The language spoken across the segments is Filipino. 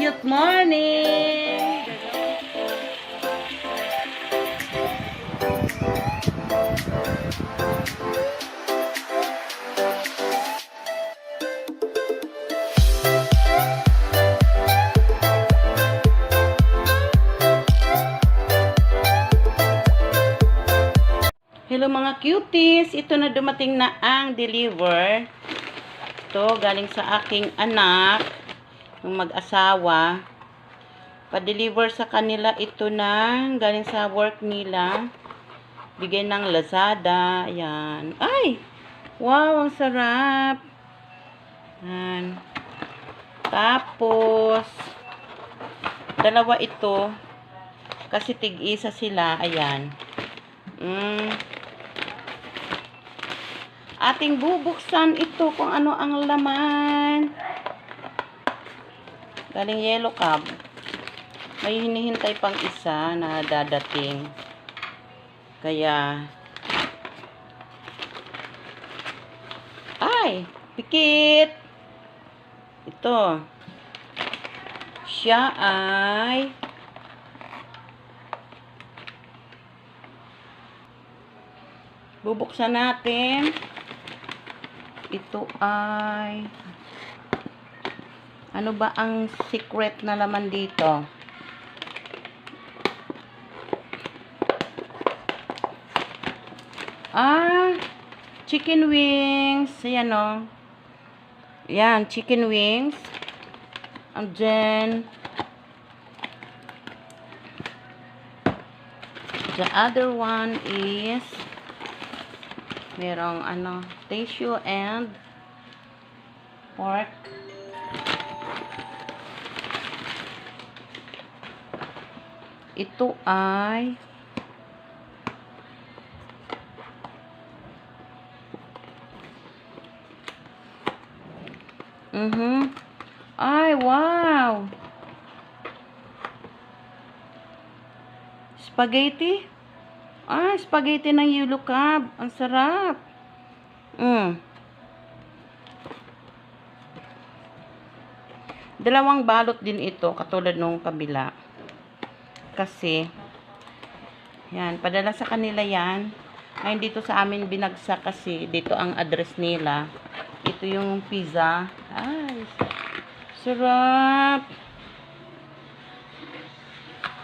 cute morning! Hello mga cuties! Ito na dumating na ang deliver. Ito, galing sa aking anak, yung mag-asawa. Pa-deliver sa kanila ito na, galing sa work nila. Bigay ng Lazada. Ayan. Ay! Wow, ang sarap! Ayan. Tapos, dalawa ito. Kasi tig-isa sila. Ayan. Mm. Ating bubuksan ito kung ano ang laman. Galing yellow cab. May hinihintay pang isa na dadating. Kaya, ay, pikit. Ito. Siya ay bubuksan natin. Ito ay ano ba ang secret na laman dito? Ah, chicken wings. Ayan o. Yan, chicken wings. And then, the other one is merong ano, tissue and pork. Ito ay Mhm. Ay, wow. Spaghetti? Ah, spaghetti ng yellow cab. Ang sarap. Mm. Dalawang balot din ito, katulad nung kabila. Kasi, yan, padala sa kanila yan. Ngayon dito sa amin binagsak kasi dito ang address nila. Ito yung pizza. Ay, sarap.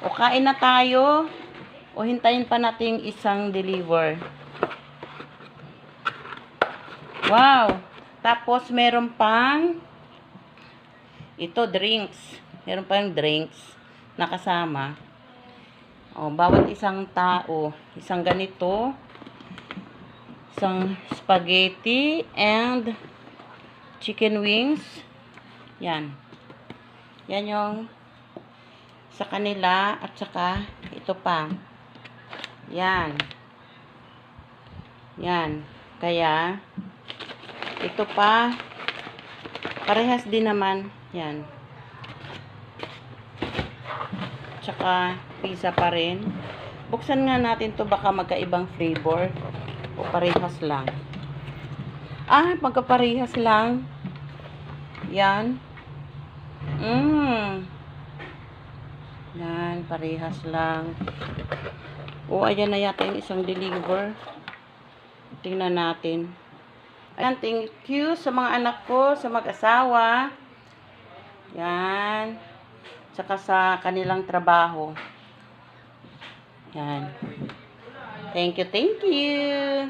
O kain na tayo. O hintayin pa natin isang deliver. Wow! Tapos meron pang ito drinks. Meron pang drinks na kasama. O, bawat isang tao, isang ganito, isang spaghetti and chicken wings. Yan. Yan yung sa kanila at saka ito pa. Yan. Yan. Kaya, ito pa, parehas din naman. Yan. Tsaka, pizza pa rin. Buksan nga natin to baka magkaibang flavor. O parehas lang. Ah, magkaparehas lang. Yan. Mmm. Yan, parehas lang. O, ayan na yata yung isang deliver. Tingnan natin. Ayan, thank you sa mga anak ko, sa mag-asawa. Yan. Tsaka sa kanilang trabaho. Yan. Thank you, thank you.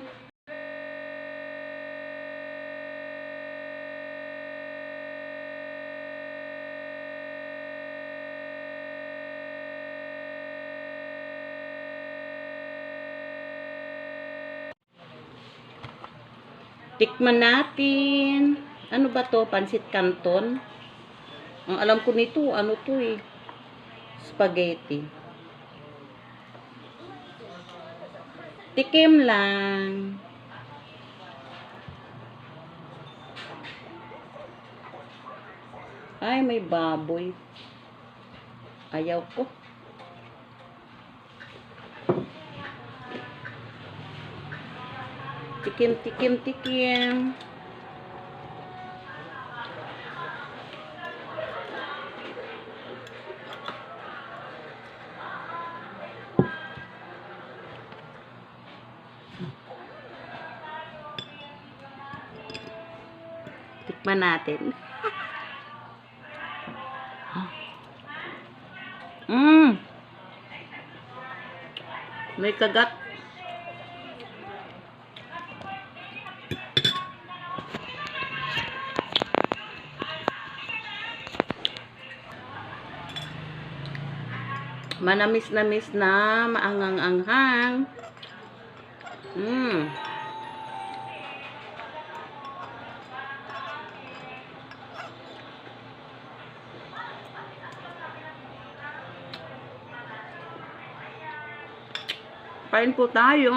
Tikman natin. Ano ba to? Pansit canton? Ang alam ko nito, ano to eh? Spaghetti. Tikim lang. Ay, may baboy. Ayaw ko. Tikim, tikim, tikim. Tikman natin. Mmm. May kagat. Manamis-namis na, maangang-anghang. Mmm. Kain po tayo.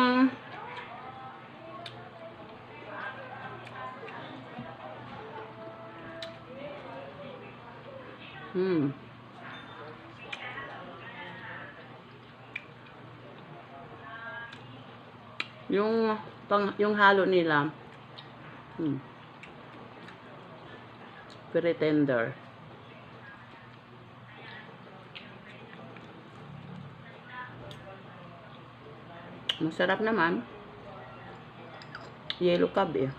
Hmm. Yung pang yung halo nila. Hmm. Very Masarap naman. Yellow cab eh.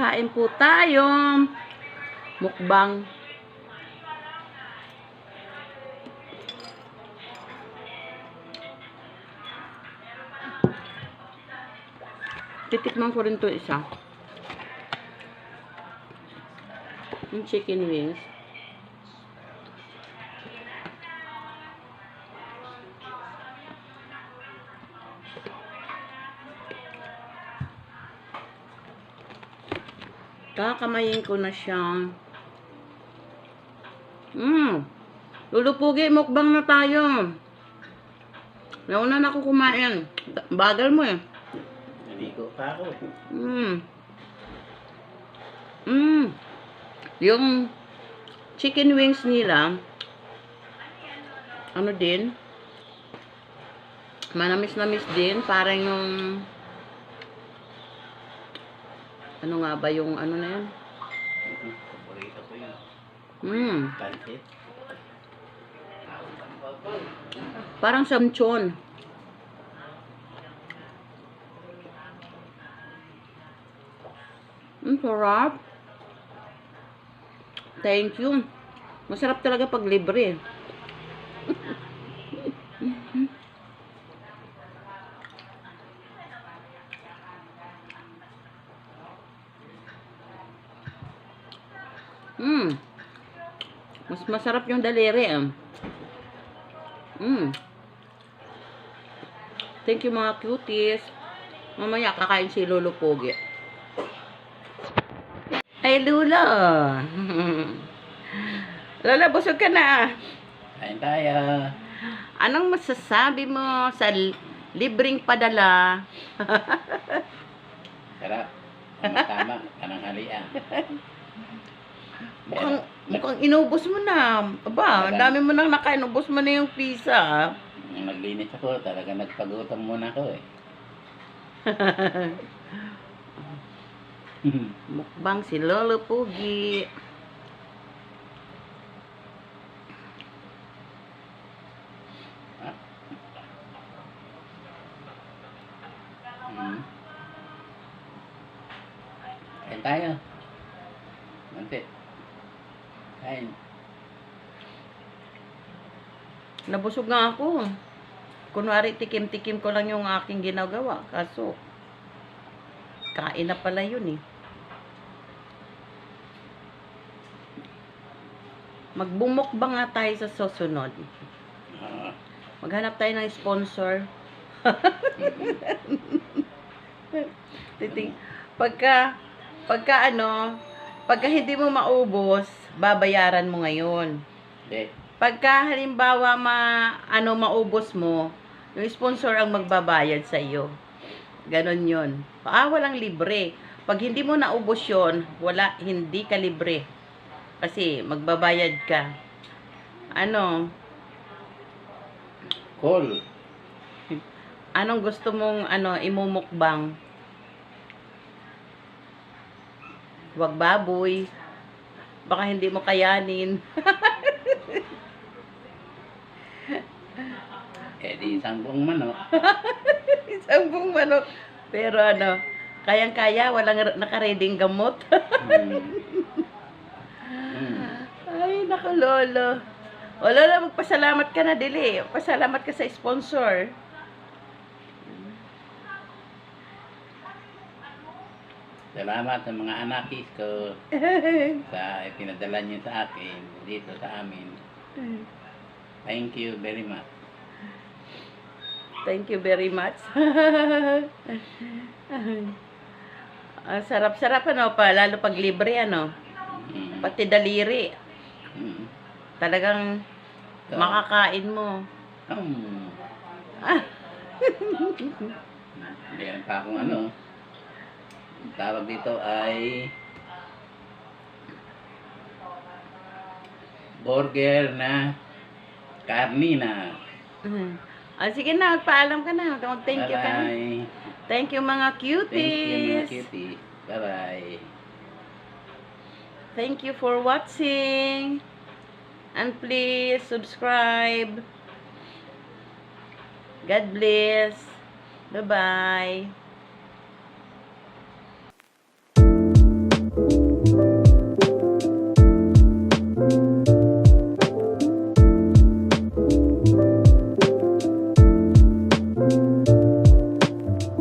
Kain po tayo. Mukbang. Titikman ko rin to isa. Yung chicken wings. Kakamayin ko na siya. Mmm. Lulupugi, mukbang na tayo. Nauna na ako kumain. Bagal mo eh. Naligo pa ako. Mmm. Mmm. Yung chicken wings nila, ano din, manamis-namis din. Parang yung, ano nga ba yung ano na yan? Pansit. Parang samchon. Ang sarap. Thank you. Masarap talaga pag libre. Hmm. Mas masarap yung daliri ah. Mm. Thank you mga cuties. Mamaya kakain si Lolo Pogi. Ay, Lolo. Lola, busog ka na. Kain tayo. Anong masasabi mo sa li- libreng padala? Sarap. Tama-tama. Kanang halian. Mukhang, mukhang inubos mo na. Aba, ang dami mo nang nakain. Ubos mo na yung pizza. Nung naglinis ako, talaga nagpagutom muna ako eh. Mukbang si Lolo Pogi. Hmm. Kain tayo. Manti. Kain. Nabusog nga ako. Kunwari, tikim-tikim ko lang yung aking ginagawa. Kaso, kain na pala yun eh. Magbumukbang nga tayo sa susunod. Maghanap tayo ng sponsor. Titing, pagka, pagka ano, pagka hindi mo maubos, babayaran mo ngayon. Hindi. Pagka halimbawa ma ano maubos mo, yung sponsor ang magbabayad sa iyo. Ganon 'yon. Ah, walang libre. Pag hindi mo naubos 'yon, wala hindi ka libre. Kasi magbabayad ka. Ano? Call. Anong gusto mong ano imumukbang? Wag baboy. Baka hindi mo kayanin. Eh di isang buong manok. Isang buong manok. Pero ano, kayang-kaya, walang nakareding gamot. Hmm. Ay, naku, lolo. O, lolo, magpasalamat ka na, Dili. Pasalamat ka sa sponsor. Salamat sa mga anakis ko sa ipinadala niyo sa akin dito sa amin. Thank you very much. Thank you very much. Ang sarap-sarap, ano pa, lalo pag libre, ano. Hmm. Pati daliri. Hmm. Talagang So, makakain mo. Hmm. Ah, Meron pa akong ano. Ang tawag dito ay burger na karnina. ah, sige na, magpaalam ka na. Mag-thank you ka na. Thank you, mga cuties. Thank you mga cutie. Bye-bye. Thank you for watching. And please subscribe. God bless. Bye-bye.